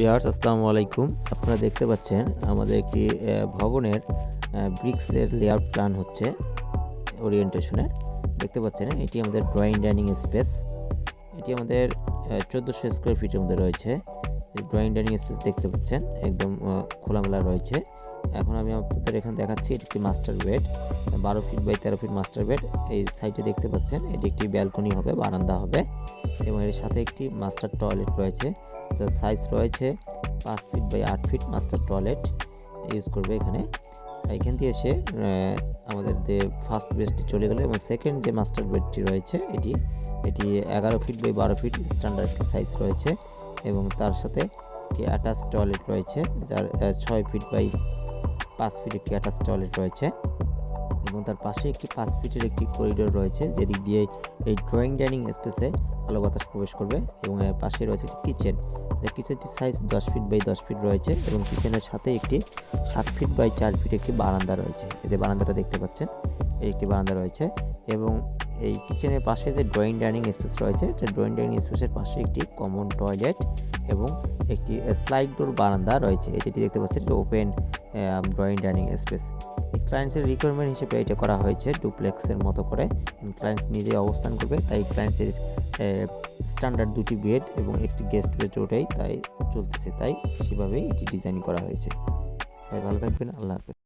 বিহার্স আসসালামু আলাইকুম। আপনারা দেখতে পাচ্ছেন আমাদের একটি ভবনের ব্রিক্সের লেআউট প্ল্যান হচ্ছে ওরিয়েন্টেশনের দেখতে পাচ্ছেন, এটি আমাদের ড্রয়িং ডাইনিং স্পেস এটি আমাদের চোদ্দোশো স্কোয়ার ফিটের মধ্যে রয়েছে। ড্রয়িং ডাইনিং স্পেস দেখতে পাচ্ছেন, একদম খোলামেলা রয়েছে। এখন আমি আপনাদের এখানে দেখাচ্ছি, এটি একটি মাস্টার বেড বারো ফিট বাই তেরো ফিট মাস্টার বেড এই সাইডে দেখতে পাচ্ছেন, এটি একটি ব্যালকনি হবে, বারান্দা হবে। এবং এর সাথে একটি মাস্টার টয়লেট রয়েছে। তার সাইজ রয়েছে পাঁচ ফিট বাই আট ফিট মাস্টার টয়লেট ইউজ করবে এখানে। এখান দিয়ে এসে আমাদের যে ফার্স্ট বেডটি চলে গেলো এবং সেকেন্ড যে মাস্টার বেডটি রয়েছে, এটি এটি এগারো ফিট বাই বারো ফিট স্ট্যান্ডার্ড সাইজ রয়েছে এবং তার সাথে একটি অ্যাটাচ টয়লেট রয়েছে, যার ছয় ফিট বাই পাঁচ ফিট একটি অ্যাটাচ টয়লেট রয়েছে এবং তার পাশে একটি পাঁচ ফিটের একটি করিডোর রয়েছে যেদিক দিয়ে এই ড্রয়িং ডাইনিং স্পেসে আলো বাতাস প্রবেশ করবে এবং এর পাশে রয়েছে একটি কিচেন কিচেনটির সাইজ দশ ফিট বাই দশ ফিট রয়েছে এবং কিচেনের সাথে একটি সাত ফিট বাই চার ফিট একটি বারান্দা রয়েছে। এতে বারান্দাটা দেখতে পাচ্ছেন, এই একটি বারান্দা রয়েছে এবং এই কিচেনের পাশে যে ড্রয়িং ডাইনিং স্পেস রয়েছে, এটা ড্রয়িং ডাইনিং স্পেসের পাশে একটি কমন টয়লেট এবং একটি স্লাইড ডোর বারান্দা রয়েছে। এটি দেখতে পাচ্ছেন ওপেন ড্রয়িং ডাইনিং স্পেস ক্লায়েন্টসের রিকোয়ারমেন্ট হিসেবে এটা করা হয়েছে ডুপ্লেক্সের মতো করে। ক্লায়েন্টস নিজে অবস্থান করবে, তাই ক্লায়েন্টসের স্ট্যান্ডার্ড দুটি বেড এবং একটি গেস্ট বেড ওটাই তাই চলতেছে, তাই সেভাবেই এটি ডিজাইন করা হয়েছে। তাই ভালো থাকবেন, আল্লাহ হাফেজ।